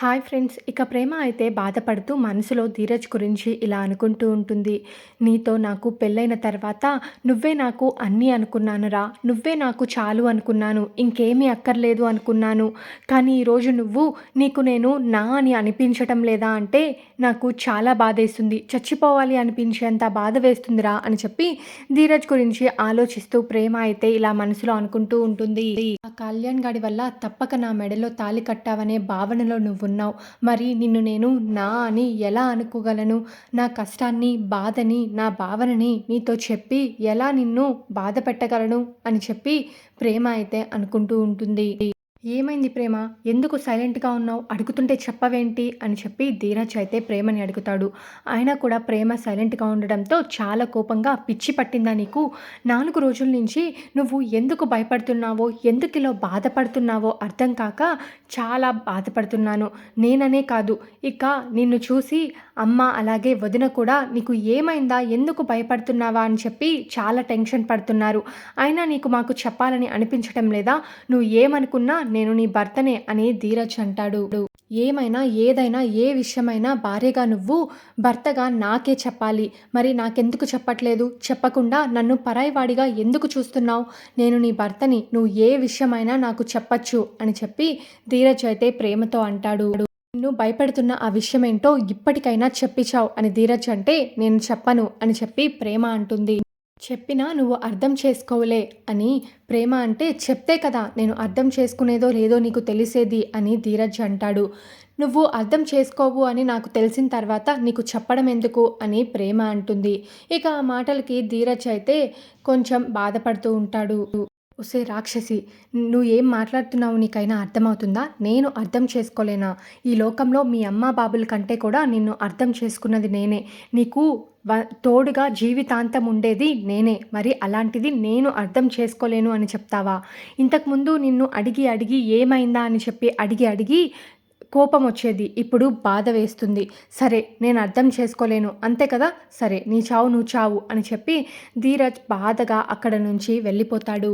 Hi friends ఇక ప్రేమ అయితే బాధపడుతూ మనసులో ధీరజ్ గురించి ఇలా అనుకుంటూ ఉంటుంది. నీతో నాకు పెళ్ళైన తర్వాత నువ్వే నాకు అన్నీ అనుకున్నానురా. నువ్వే నాకు చాలు అనుకున్నాను. ఇంకేమీ అక్కర్లేదు అనుకున్నాను. కానీ ఈరోజు నువ్వు నీకు నేను నా అని అనిపించటం లేదా అంటే నాకు చాలా బాధేస్తుంది. చచ్చిపోవాలి అనిపించేంత బాధ వేస్తుందిరా అని చెప్పి ధీరజ్ గురించి ఆలోచిస్తూ ప్రేమ అయితే ఇలా మనసులో అనుకుంటూ ఉంటుంది. ఆ కళ్యాణ్ గాడి వల్ల తప్పక నా మెడలో తాలి కట్టావనే భావనలో నువ్వు ఉన్నావు మరి నిన్ను నేను నా అని ఎలా అనుకోగలను? నా కష్టాన్ని బాధని నా భావనని నీతో చెప్పి ఎలా నిన్ను బాధ పెట్టగలను అని చెప్పి ప్రేమ అయితే అనుకుంటూ ఉంటుంది. ఏమైంది ప్రేమ? ఎందుకు సైలెంట్గా ఉన్నావు? అడుగుతుంటే చెప్పవేంటి? అని చెప్పి ధీరజ్ అయితే ప్రేమని అడుగుతాడు. ఆయన కూడా ప్రేమ సైలెంట్గా ఉండడంతో చాలా కోపంగా పిచ్చి పట్టిందా నీకు? నాలుగు రోజుల నుంచి నువ్వు ఎందుకు భయపడుతున్నావో ఎందుకు ఇలా బాధపడుతున్నావో అర్థం కాక చాలా బాధపడుతున్నాను. నేననే కాదు. ఇక నిన్ను చూసి అమ్మ అలాగే వదిన కూడా నీకు ఏమైందా? ఎందుకు భయపడుతున్నావా? అని చెప్పి చాలా టెన్షన్ పడుతున్నారు. అయినా నీకు మాకు చెప్పాలని అనిపించటం లేదా? నువ్వు ఏమనుకున్నా నేను నీ భర్తనే అని ధీరజ్ అంటాడు. ఏమైనా ఏదైనా ఏ విషయమైనా భార్యగా నువ్వు భర్తగా నాకే చెప్పాలి. మరి నాకెందుకు చెప్పట్లేదు? చెప్పకుండా నన్ను పరాయివాడిగా ఎందుకు చూస్తున్నావు? నేను నీ భర్తని నువ్వు ఏ విషయమైనా నాకు చెప్పచ్చు అని చెప్పి ధీరజ్ అయితే ప్రేమతో అంటాడు. నువ్వు భయపెడుతున్న ఆ విషయం ఏంటో ఇప్పటికైనా చెప్పించావు అని ధీరజ్ అంటే నేను చెప్పను అని చెప్పి ప్రేమ అంటుంది. చెప్పినా నువ్వు అర్థం చేసుకోవలే అని ప్రేమ అంటే చెప్తే కదా నేను అర్థం చేసుకునేదో లేదో నీకు తెలిసేది అని ధీరజ్ అంటాడు. నువ్వు అర్థం చేసుకోవు అని నాకు తెలిసిన తర్వాత నీకు చెప్పడం ఎందుకు అని ప్రేమ అంటుంది. ఇక ఆ మాటలకి ధీరజ్ అయితే కొంచెం బాధపడుతూ ఉంటాడు. ఒసే రాక్షసి నువ్వు ఏం మాట్లాడుతున్నావు నీకైనా అర్థమవుతుందా? నేను అర్థం చేసుకోలేనా? ఈ లోకంలో మీ అమ్మ బాబుల కంటే కూడా నిన్ను అర్థం చేసుకున్నది నేనే. నీకు తోడుగా జీవితాంతం ఉండేది నేనే. మరి అలాంటిది నేను అర్థం చేసుకోలేను అని చెప్తావా? ఇంతకుముందు నిన్ను అడిగి అడిగి ఏమైందా అని చెప్పి అడిగి అడిగి కోపం వచ్చేది. ఇప్పుడు బాధ వేస్తుంది. సరే నేను అర్థం చేసుకోలేను. అంతే కదా? సరే నీ చావు నువ్వు చావు అని చెప్పి ధీరజ్ బాధగా అక్కడ నుంచి వెళ్ళిపోతాడు.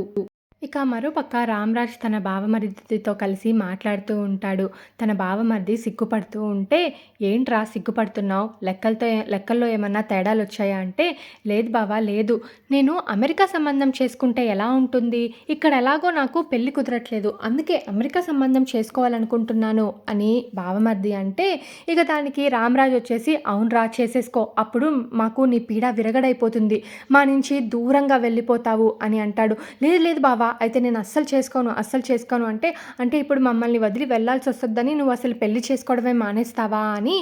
ఇక మరోపక్క రామ్రాజ్ తన బావమరిదితో కలిసి మాట్లాడుతూ ఉంటాడు. తన బావమరిది సిగ్గుపడుతూ ఉంటే ఏంట్రా సిగ్గుపడుతున్నావు? లెక్కలతో లెక్కల్లో ఏమన్నా తేడాలు వచ్చాయా అంటే లేదు బావా లేదు. నేను అమెరికా సంబంధం చేసుకుంటే ఎలా ఉంటుంది? ఇక్కడ ఎలాగో నాకు పెళ్ళి కుదరట్లేదు. అందుకే అమెరికా సంబంధం చేసుకోవాలనుకుంటున్నాను అని బావమరిది అంటే ఇక దానికి రామరాజ్ వచ్చేసి అవునరా చేసేసుకో. అప్పుడు మాకు నీ పీడ విరగడైపోతుంది. మా నుంచి దూరంగా వెళ్ళిపోతావు అని అంటాడు. లేదు లేదు బావా. అయితే నేను అస్సలు చేసుకోను అస్సలు చేసుకోను అంటే అంటే ఇప్పుడు మమ్మల్ని వదిలి వెళ్ళాల్సి వస్తుందని నువ్వు అసలు పెళ్ళి చేసుకోవడమే మానేస్తావా అని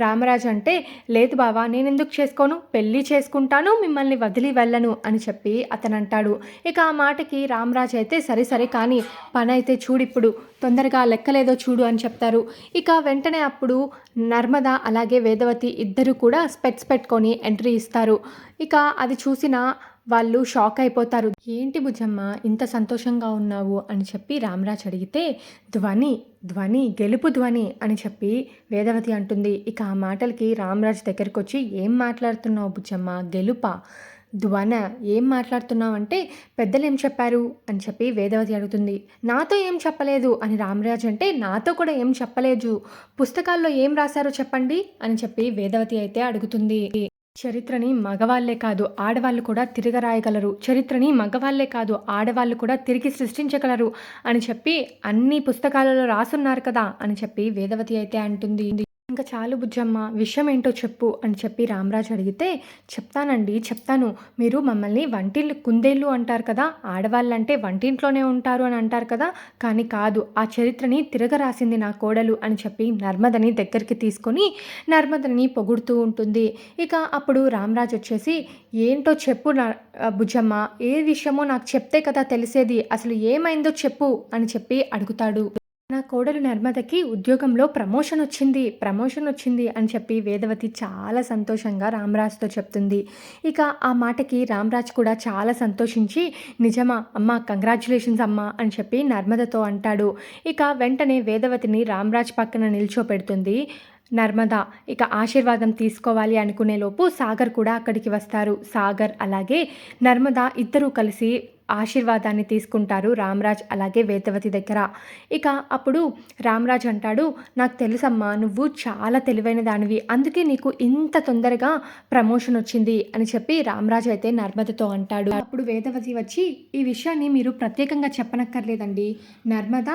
రామరాజు అంటే లేదు బావా నేను ఎందుకు చేసుకోను? పెళ్ళి చేసుకుంటాను మిమ్మల్ని వదిలి వెళ్ళను అని చెప్పి అతను అంటాడు ఇక ఆ మాటకి రామరాజు అయితే సరే సరే కానీ పని అయితే చూడిప్పుడు తొందరగా లెక్కలేదో చూడు అని చెప్తారు. ఇక వెంటనే అప్పుడు నర్మద అలాగే వేదవతి ఇద్దరు కూడా స్పెట్స్ పెట్టుకొని ఎంట్రీ ఇస్తారు. ఇక అది చూసిన వాళ్ళు షాక్ అయిపోతారు. ఏంటి భుజమ్మ ఇంత సంతోషంగా ఉన్నావు? అని చెప్పి రామరాజ్ అడిగితే ధ్వని ధ్వని గెలుపు ధ్వని అని చెప్పి వేదవతి అంటుంది. ఇక ఆ మాటలకి రామరాజ్ దగ్గరికి వచ్చి ఏం మాట్లాడుతున్నావు బుజ్జమ్మ గెలుప? ధ్వన? ఏం మాట్లాడుతున్నావు అంటే పెద్దలు ఏం చెప్పారు? అని చెప్పి వేదవతి అడుగుతుంది. నాతో ఏం చెప్పలేదు అని రామరాజ్ అంటే నాతో కూడా ఏం చెప్పలేదు. పుస్తకాల్లో ఏం రాశారో చెప్పండి అని చెప్పి వేదవతి అయితే అడుగుతుంది. చరిత్రని మగవాళ్ళే కాదు ఆడవాళ్ళు కూడా తిరగరాయగలరు. చరిత్రని మగవాళ్ళే కాదు ఆడవాళ్ళు కూడా తిరిగి సృష్టించగలరు అని చెప్పి అన్ని పుస్తకాలలో రాసున్నారు కదా అని చెప్పి వేదవతి అయితే అంటుంది. ఇంకా చాలు బుజ్జమ్మ విషయం ఏంటో చెప్పు అని చెప్పి రామరాజు అడిగితే చెప్తానండి చెప్తాను. మీరు మమ్మల్ని వంటిల్లు కుందేళ్ళు అంటారు కదా ఆడవాళ్ళంటే వంటింట్లోనే ఉంటారు అని అంటారు కదా కానీ కాదు ఆ చరిత్రని తిరగరాసింది నా కోడలు అని చెప్పి నర్మదని దగ్గరికి తీసుకొని నర్మదని పొగుడుతూ ఉంటుంది. ఇక అప్పుడు రామరాజు వచ్చేసి ఏంటో చెప్పు బుజ్జమ్మ ఏ విషయమో నాకు చెప్తే కదా తెలిసేది అసలు ఏమైందో చెప్పు అని చెప్పి అడుగుతాడు. నా కోడలు నర్మదకి ఉద్యోగంలో ప్రమోషన్ వచ్చింది ప్రమోషన్ వచ్చింది అని చెప్పి వేదవతి చాలా సంతోషంగా రామరాజ్తో చెప్తుంది. ఇక ఆ మాటకి రామరాజ్ కూడా చాలా సంతోషించి నిజమా అమ్మ కంగ్రాచులేషన్స్ అమ్మ అని చెప్పి నర్మదతో అంటాడు. ఇక వెంటనే వేదవతిని రామరాజ్ పక్కన నిల్చోపెడుతుంది. నర్మద ఇక ఆశీర్వాదం తీసుకోవాలి అనుకునే లోపు సాగర్ కూడా అక్కడికి వస్తారు. సాగర్ అలాగే నర్మద ఇద్దరూ కలిసి ఆశీర్వాదాన్ని తీసుకుంటారు రామరాజ్ అలాగే వేదవతి దగ్గర. ఇక అప్పుడు రామరాజ్ అంటాడు నాకు తెలుసమ్మా నువ్వు చాలా తెలివైన దానివి. అందుకే నీకు ఇంత తొందరగా ప్రమోషన్ వచ్చింది అని చెప్పి రామరాజ్ అయితే నర్మదతో అంటాడు. అప్పుడు వేదవతి వచ్చి ఈ విషయాన్ని మీరు ప్రత్యేకంగా చెప్పనక్కర్లేదండి. నర్మద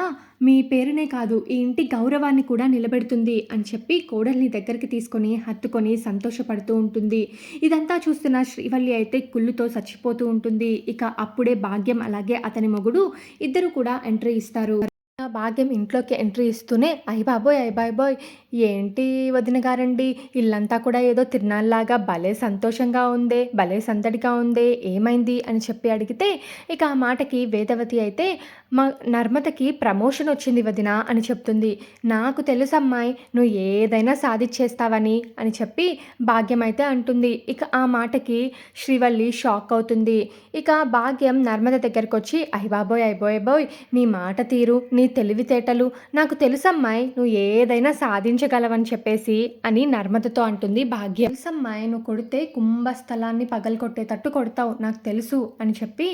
మీ పేరునే కాదు ఈ ఇంటి గౌరవాన్ని కూడా నిలబెడుతుంది అని చెప్పి కోడల్ని దగ్గరికి తీసుకొని హత్తుకొని సంతోషపడుతూ ఉంటుంది. ఇదంతా చూస్తున్న శ్రీవల్లి అయితే కుళ్ళుతో చచ్చిపోతూ ఉంటుంది. ఇక అప్పుడే భాగ్యం అలాగే అతని మొగుడు ఇద్దరు కూడా ఎంట్రీ ఇస్తారు. భాగ్యం ఇంట్లోకి ఎంట్రీ ఇస్తూనే అయ్య బాబోయ్ అయ్య బాబోయ్ ఏంటి వదిన గారండి? ఇల్లంతా కూడా ఏదో తిరునాళ్ళలాగా భలే సంతోషంగా ఉందే భలే సందడిగా ఉందే ఏమైంది? అని చెప్పి అడిగితే ఇక ఆ మాటకి వేదవతి అయితే మా నర్మదకి ప్రమోషన్ వచ్చింది వదిన అని చెప్తుంది. నాకు తెలుసు అమ్మాయి నువ్వు ఏదైనా సాధించేస్తావని అని చెప్పి భాగ్యం అయితే అంటుంది. ఇక ఆ మాటకి శ్రీవల్లి షాక్ అవుతుంది. ఇక భాగ్యం నర్మద దగ్గరకు వచ్చి అయ్యబాబోయ్ అయ్యబోయ్ బోయ్ నీ మాట తీరు నీ తెలివితేటలు నాకు తెలుసమ్మాయి నువ్వు ఏదైనా సాధించగలవని చెప్పేసి అని నర్మదతో అంటుంది భాగ్యం. తెలుసమ్మాయి నువ్వు కొడితే కుంభస్థలాన్ని పగలగొట్టేటట్టు కొడతావు నాకు తెలుసు అని చెప్పి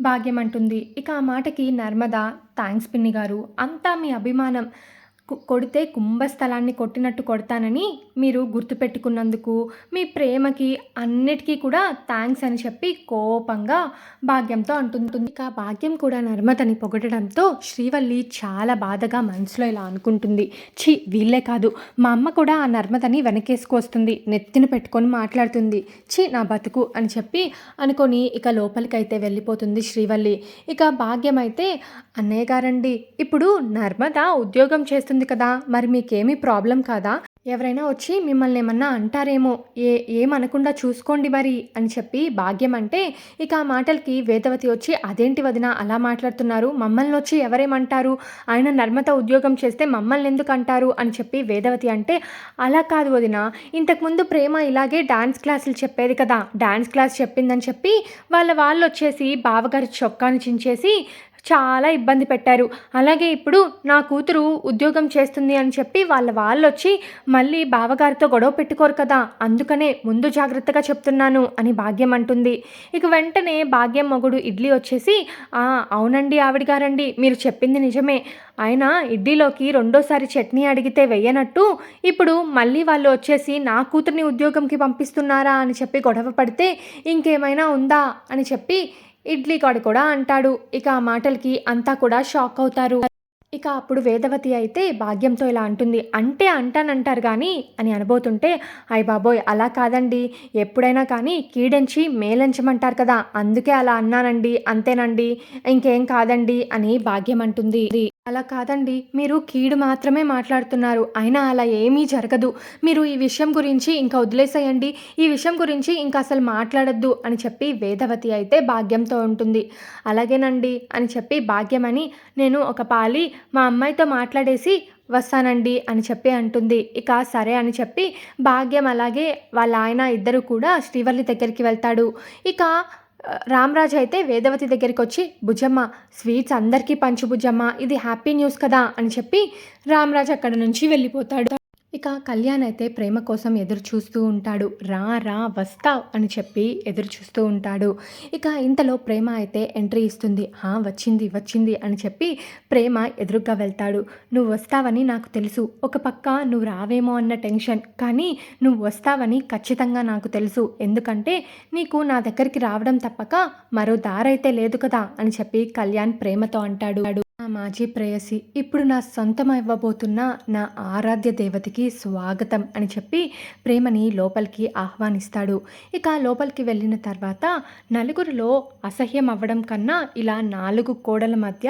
భాగ్యం అంటుంది. ఇక ఆ మాటకి నర్మద థ్యాంక్స్ పిన్ని గారు అంతా మీ అభిమానం. కొడితే కుంభస్థలాన్ని కొట్టినట్టు కొడతానని మీరు గుర్తుపెట్టుకున్నందుకు మీ ప్రేమకి అన్నిటికీ కూడా థ్యాంక్స్ అని చెప్పి కోపంగా భాగ్యంతో అంటుంది. ఇక భాగ్యం కూడా నర్మదని పొగడడంతో శ్రీవల్లి చాలా బాధగా మనసులో ఇలా అనుకుంటుంది. ఛీ వీళ్ళే కాదు. మా అమ్మ కూడా ఆ నర్మదని వెనకేసుకొస్తుంది నెత్తిన పెట్టుకొని మాట్లాడుతుంది. ఛీ నా బతుకు అని చెప్పి అనుకొని ఇక లోపలికైతే వెళ్ళిపోతుంది శ్రీవల్లి. ఇక భాగ్యం అయితే అన్నయ్య గారండి ఇప్పుడు నర్మద ఉద్యోగం చేస్తుంది కదా? మరి మీకేమీ ప్రాబ్లం కాదా? ఎవరైనా వచ్చి మిమ్మల్ని ఏమన్నా అంటారేమో? ఏ ఏమనకుండా చూసుకోండి మరి అని చెప్పి భాగ్యం అంటే ఇక ఆ మాటలకి వేదవతి వచ్చి అదేంటి వదిన అలా మాట్లాడుతున్నారు? మమ్మల్ని వచ్చి ఎవరేమంటారు? ఆయన నర్మత ఉద్యోగం చేస్తే మమ్మల్ని ఎందుకు అంటారు? అని చెప్పి వేదవతి అంటే అలా కాదు వదిన. ఇంతకుముందు ప్రేమ ఇలాగే డాన్స్ క్లాసులు చెప్పేది కదా? డాన్స్ క్లాస్ చెప్పిందని చెప్పి వాళ్ళ వాళ్ళు వచ్చేసి బావగారి చొక్కాను చించేసి చాలా ఇబ్బంది పెట్టారు. అలాగే ఇప్పుడు నా కూతురు ఉద్యోగం చేస్తుంది అని చెప్పి వాళ్ళ వాళ్ళు వచ్చి మళ్ళీ బావగారితో గొడవ పెట్టుకోరు కదా అందుకనే ముందు జాగ్రత్తగా చెప్తున్నాను అని భాగ్యం అంటుంది. ఇక వెంటనే భాగ్యం మొగుడు ఇడ్లీ వచ్చేసి "ఆ, అవునండి ఆవిడ గారండి మీరు చెప్పింది నిజమే. ఆయన ఇడ్లీలోకి రెండోసారి చట్నీ అడిగితే వెయ్యనట్టు ఇప్పుడు మళ్ళీ వాళ్ళు వచ్చేసి నా కూతుర్ని ఉద్యోగంకి పంపిస్తున్నారా అని చెప్పి గొడవ పడితే ఇంకేమైనా ఉందా? అని చెప్పి ఇడ్లీ కాడు కూడా అంటాడు. ఇక ఆ మాటలకి అంతా కూడా షాక్ అవుతారు. ఇక అప్పుడు వేదవతి అయితే భాగ్యంతో ఇలా అంటుంది. అంటే అంటానంటారు కానీ అని అనబోతుంటే అయ్య బాబోయ్ అలా కాదండి. ఎప్పుడైనా కానీ కీడంచి మేలంచమంటారు కదా. అందుకే అలా అన్నానండి. అంతేనండి. ఇంకేం కాదండి అని భాగ్యం అంటుంది. అలా కాదండి. మీరు కీడు మాత్రమే మాట్లాడుతున్నారు. అయినా అలా ఏమీ జరగదు. మీరు ఈ విషయం గురించి ఇంకా వదిలేసేయండి. ఈ విషయం గురించి ఇంకా అసలు మాట్లాడద్దు అని చెప్పి వేదవతి అయితే భాగ్యంతో ఉంటుంది. అలాగేనండి అని చెప్పి భాగ్యమని నేను ఒక పాలి మా అమ్మాయితో మాట్లాడేసి వస్తానండి అని చెప్పి అంటుంది. ఇక సరే అని చెప్పి భాగ్యం అలాగే వాళ్ళ ఆయన ఇద్దరు కూడా శ్రీవల్లి దగ్గరికి వెళ్తాడు. ఇక రామరాజు అయితే వేదవతి దగ్గరికి వచ్చి భుజమ్మ స్వీట్స్ అందరికీ పంచు భుజమ్మ ఇది హ్యాపీ న్యూస్ కదా అని చెప్పి రామరాజు అక్కడ నుంచి వెళ్ళిపోతాడు. ఇక కళ్యాణ్ అయితే ప్రేమ కోసం ఎదురు చూస్తూ ఉంటాడు. రా రా వస్తావ్ అని చెప్పి ఎదురు చూస్తూ ఉంటాడు. ఇక ఇంతలో ప్రేమ అయితే ఎంట్రీ ఇస్తుంది. హా వచ్చింది వచ్చింది అని చెప్పి ప్రేమ ఎదురుగా వెళ్తాడు. నువ్వు వస్తావని నాకు తెలుసు. ఒక పక్క నువ్వు రావేమో అన్న టెన్షన్. కానీ నువ్వు వస్తావని ఖచ్చితంగా నాకు తెలుసు. ఎందుకంటే నీకు నా దగ్గరికి రావడం తప్పక మరో దారైతే లేదు కదా అని చెప్పి కళ్యాణ్ ప్రేమతో అంటాడు. నా మాజీ ప్రేయసి. ఇప్పుడు నా సొంతం ఇవ్వబోతున్న నా ఆరాధ్య దేవతకి స్వాగతం అని చెప్పి ప్రేమని లోపలికి ఆహ్వానిస్తాడు. ఇక లోపలికి వెళ్ళిన తర్వాత నలుగురిలో అసహ్యం అవ్వడం కన్నా ఇలా నాలుగు కోడల మధ్య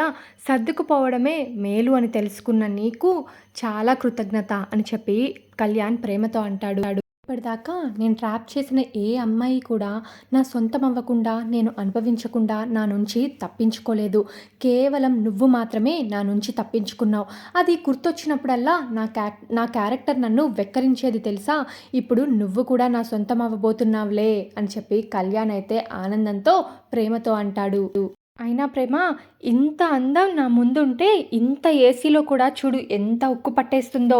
సర్దుకుపోవడమే మేలు అని తెలుసుకున్న నీకు చాలా కృతజ్ఞత అని చెప్పి కళ్యాణ్ ప్రేమతో అంటాడు. ఇప్పటిదాకా నేను ట్రాప్ చేసిన ఏ అమ్మాయి కూడా నా సొంతం అవ్వకుండా నేను అనుభవించకుండా నా నుంచి తప్పించుకోలేదు. కేవలం నువ్వు మాత్రమే నా నుంచి తప్పించుకున్నావు. అది గుర్తొచ్చినప్పుడల్లా నా క్యా నా క్యారెక్టర్ నన్ను వెక్కరించేది తెలుసా? ఇప్పుడు నువ్వు కూడా నా సొంతం అవ్వబోతున్నావులే అని చెప్పి కళ్యాణ్ అయితే ఆనందంతో ప్రేమతో అంటాడు. అయినా ప్రేమ ఇంత అందం నా ముందుంటే ఇంత ఏసీలో కూడా చూడు ఎంత ఉక్కు పట్టేస్తుందో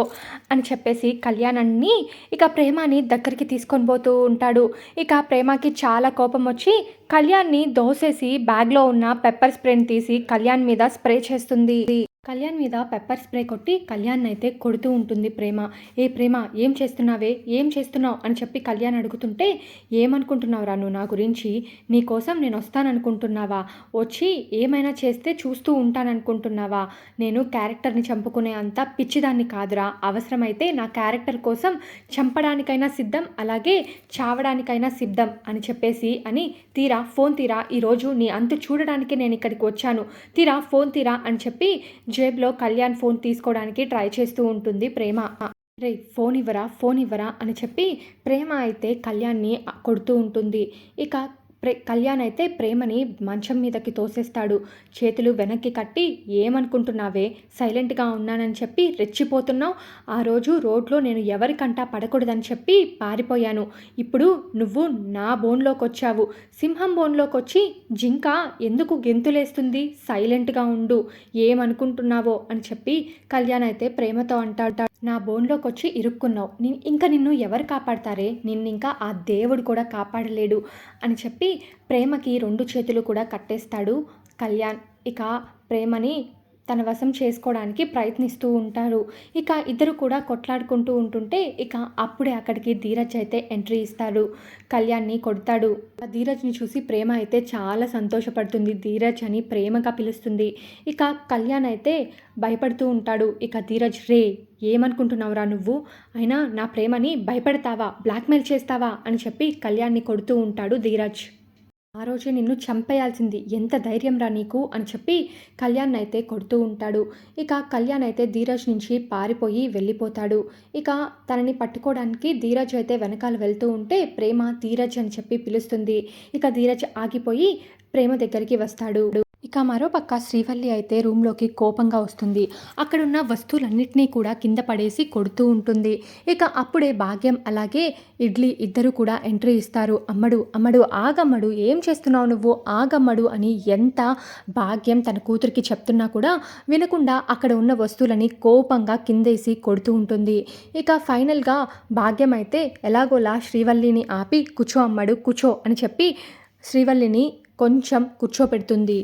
అని చెప్పేసి కళ్యాణాన్ని ఇక ప్రేమని దగ్గరికి తీసుకొని పోతూ ఉంటాడు. ఇక ప్రేమకి చాలా కోపం వచ్చి కళ్యాణ్ని దోసేసి బ్యాగ్లో ఉన్న పెప్పర్ స్ప్రేని తీసి కళ్యాణ్ మీద స్ప్రే చేస్తుంది. కళ్యాణ్ మీద పెప్పర్ స్ప్రే కొట్టి కళ్యాణ్ అయితే కొడుతూ ఉంటుంది ప్రేమ. ఏ ప్రేమ ఏం చేస్తున్నావే? ఏం చేస్తున్నావు? అని చెప్పి కళ్యాణ్ అడుగుతుంటే ఏమనుకుంటున్నావురా నువ్వు? నా గురించి నీ కోసం నేను వస్తాననుకుంటున్నావా? వచ్చి ఏమైనా చేస్తే చూస్తూ ఉంటాననుకుంటున్నావా? నేను క్యారెక్టర్ని చంపుకునే అంత పిచ్చిదాన్ని కాదురా. అవసరమైతే నా క్యారెక్టర్ కోసం చంపడానికైనా సిద్ధం అలాగే చావడానికైనా సిద్ధం అని చెప్పేసి అని తీరా ఫోన్ తీరా ఈరోజు నీ అంతు చూడడానికి నేను ఇక్కడికి వచ్చాను. తీరా ఫోన్ తీరా అని చెప్పి జేబులో కళ్యాణ్ ఫోన్ తీసుకోవడానికి ట్రై చేస్తూ ఉంటుంది ప్రేమ. రే ఫోన్ ఇవ్వరా ఫోన్ ఇవ్వరా అని చెప్పి ప్రేమ అయితే కళ్యాణ్ని కొడుతూ ఉంటుంది. ఇక ప్రే కళ్యాణ్ అయితే ప్రేమని మంచం మీదకి తోసేస్తాడు. చేతులు వెనక్కి కట్టి ఏమనుకుంటున్నావే? సైలెంట్గా ఉన్నానని చెప్పి రెచ్చిపోతున్నావు? ఆ రోజు రోడ్లో నేను ఎవరికంటా పడకూడదని చెప్పి పారిపోయాను. ఇప్పుడు నువ్వు నా బోన్లోకి వచ్చావు సింహం బోన్లోకి వచ్చి జింక ఎందుకు గెంతులేస్తుంది? సైలెంట్గా ఉండు. ఏమనుకుంటున్నావో అని చెప్పి కళ్యాణ్ అయితే ప్రేమతో అంటాడు. నా బోన్లోకి వచ్చి ఇరుక్కున్నావు. నేను ఇంకా నిన్ను ఎవరు కాపాడతారే? నిన్ను ఇంకా ఆ దేవుడు కూడా కాపాడలేడు అని చెప్పి ప్రేమకి రెండు చేతులు కూడా కట్టేస్తాడు కళ్యాణ్. ఇక ప్రేమని తన వశం చేసుకోవడానికి ప్రయత్నిస్తూ ఉంటారు. ఇక ఇద్దరు కూడా కొట్లాడుకుంటూ ఉంటుంటే ఇక అప్పుడే అక్కడికి ధీరజ్ అయితే ఎంట్రీ ఇస్తాడు. కళ్యాణ్ని కొడతాడు. ఆ ధీరజ్ని చూసి ప్రేమ అయితే చాలా సంతోషపడుతుంది. ధీరజ్ అని ప్రేమగా పిలుస్తుంది. ఇక కళ్యాణ్ అయితే భయపడుతూ ఉంటాడు. ఇక ధీరజ్ రే ఏమనుకుంటున్నావురా నువ్వు? అయినా నా ప్రేమని భయపెడతావా? బ్లాక్మెయిల్ చేస్తావా? అని చెప్పి కళ్యాణ్ని కొడుతూ ఉంటాడు ధీరజ్. ఆ రోజే నిన్ను చంపేయాల్సింది. ఎంత ధైర్యం రా నీకు? అని చెప్పి కళ్యాణ్ అయితే కొడుతూ ఉంటాడు. ఇక కళ్యాణ్ అయితే ధీరజ్ నుంచి పారిపోయి వెళ్ళిపోతాడు. ఇక తనని పట్టుకోవడానికి ధీరజ్ అయితే వెనకాల వెళ్తూ ఉంటే ప్రేమ ధీరజ్ అని చెప్పి పిలుస్తుంది. ఇక ధీరజ్ ఆగిపోయి ప్రేమ దగ్గరికి వస్తాడు. ఇక మరోపక్క శ్రీవల్లి అయితే రూమ్లోకి కోపంగా వస్తుంది. అక్కడున్న వస్తువులన్నింటినీ కూడా కింద పడేసి కొడుతూ ఉంటుంది. ఇక అప్పుడే భాగ్యం అలాగే ఇడ్లీ ఇద్దరు కూడా ఎంట్రీ ఇస్తారు. అమ్మడు అమ్మడు ఆగమ్మడు ఏం చేస్తున్నావు నువ్వు? ఆగమ్మడు అని ఎంత భాగ్యం తన కూతురికి చెప్తున్నా కూడా వినకుండా అక్కడ ఉన్న వస్తువులని కోపంగా కిందేసి కొడుతూ ఉంటుంది. ఇక ఫైనల్గా భాగ్యం అయితే ఎలాగోలా శ్రీవల్లిని ఆపి కూర్చో అమ్మడు కూర్చో అని చెప్పి శ్రీవల్లిని కొంచెం కూర్చోపెడుతుంది.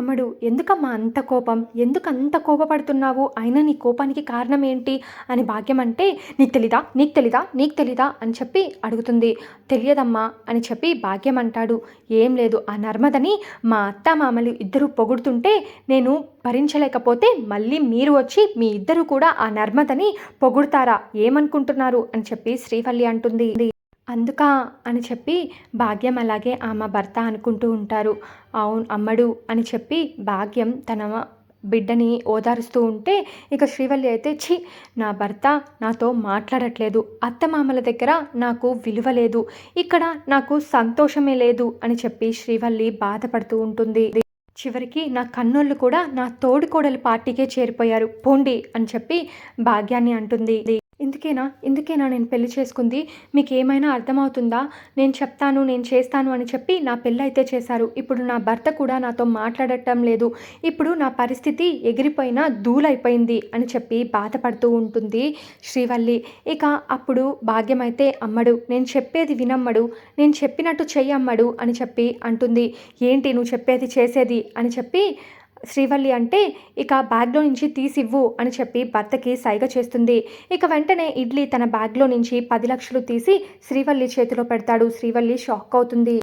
అమ్మడు ఎందుకమ్మా అంత కోపం? ఎందుకు అంత కోపపడుతున్నావు? అయినా నీ కోపానికి కారణం ఏంటి? అని భాగ్యం అంటే నీకు తెలీదా? నీకు తెలీదా? నీకు తెలీదా? అని చెప్పి అడుగుతుంది. తెలియదమ్మా అని చెప్పి భాగ్యం అంటాడు ఏం లేదు ఆ నర్మదని మా అత్త మామలు ఇద్దరు పొగుడుతుంటే నేను భరించలేకపోతే మళ్ళీ మీరు వచ్చి మీ ఇద్దరు కూడా ఆ నర్మదని పొగుడుతారా? ఏమనుకుంటున్నారు? అని చెప్పి శ్రీవల్లి అంటుంది. అందుకా అని చెప్పి భాగ్యం అలాగే ఆమె భర్త అనుకుంటూ ఉంటారు. అవును అమ్మడు అని చెప్పి భాగ్యం తన బిడ్డని ఓదారుస్తూ ఉంటే ఇక శ్రీవల్లి అయితే ఛీ నా భర్త నాతో మాట్లాడట్లేదు. అత్తమామల దగ్గర నాకు విలువ లేదు. ఇక్కడ నాకు సంతోషమే లేదు అని చెప్పి శ్రీవల్లి బాధపడుతూ ఉంటుంది. చివరికి నా కన్నోళ్ళు కూడా నా తోడుకోడలి పార్టీకే చేరిపోయారు. పోండి అని చెప్పి భాగ్యాన్ని అంటుంది. ఇందుకేనా? ఇందుకేనా నేను పెళ్ళి చేసుకుంది? మీకు ఏమైనా అర్థమవుతుందా? నేను చెప్తాను నేను చేస్తాను అని చెప్పి నా పెళ్ళి అయితే చేశారు. ఇప్పుడు నా భర్త కూడా నాతో మాట్లాడటం లేదు. ఇప్పుడు నా పరిస్థితి ఎగిరిపోయిన దూలైపోయింది అని చెప్పి బాధపడుతూ ఉంటుంది శ్రీవల్లి. ఇక అప్పుడు భాగ్యం అయితే అమ్మడు. నేను చెప్పేది వినమ్మడు. నేను చెప్పినట్టు చెయ్యమ్మడు అని చెప్పి అంటుంది. ఏంటి నువ్వు చెప్పేది చేసేది అని చెప్పి శ్రీవల్లి అంటే ఇక బ్యాగ్లో నుంచి తీసివ్వు అని చెప్పి భర్తకి సైగ చేస్తుంది. ఇక వెంటనే ఇడ్లీ తన బ్యాగ్లో నుంచి పది లక్షలు తీసి శ్రీవల్లి చేతిలో పెడతాడు. శ్రీవల్లి షాక్ అవుతుంది.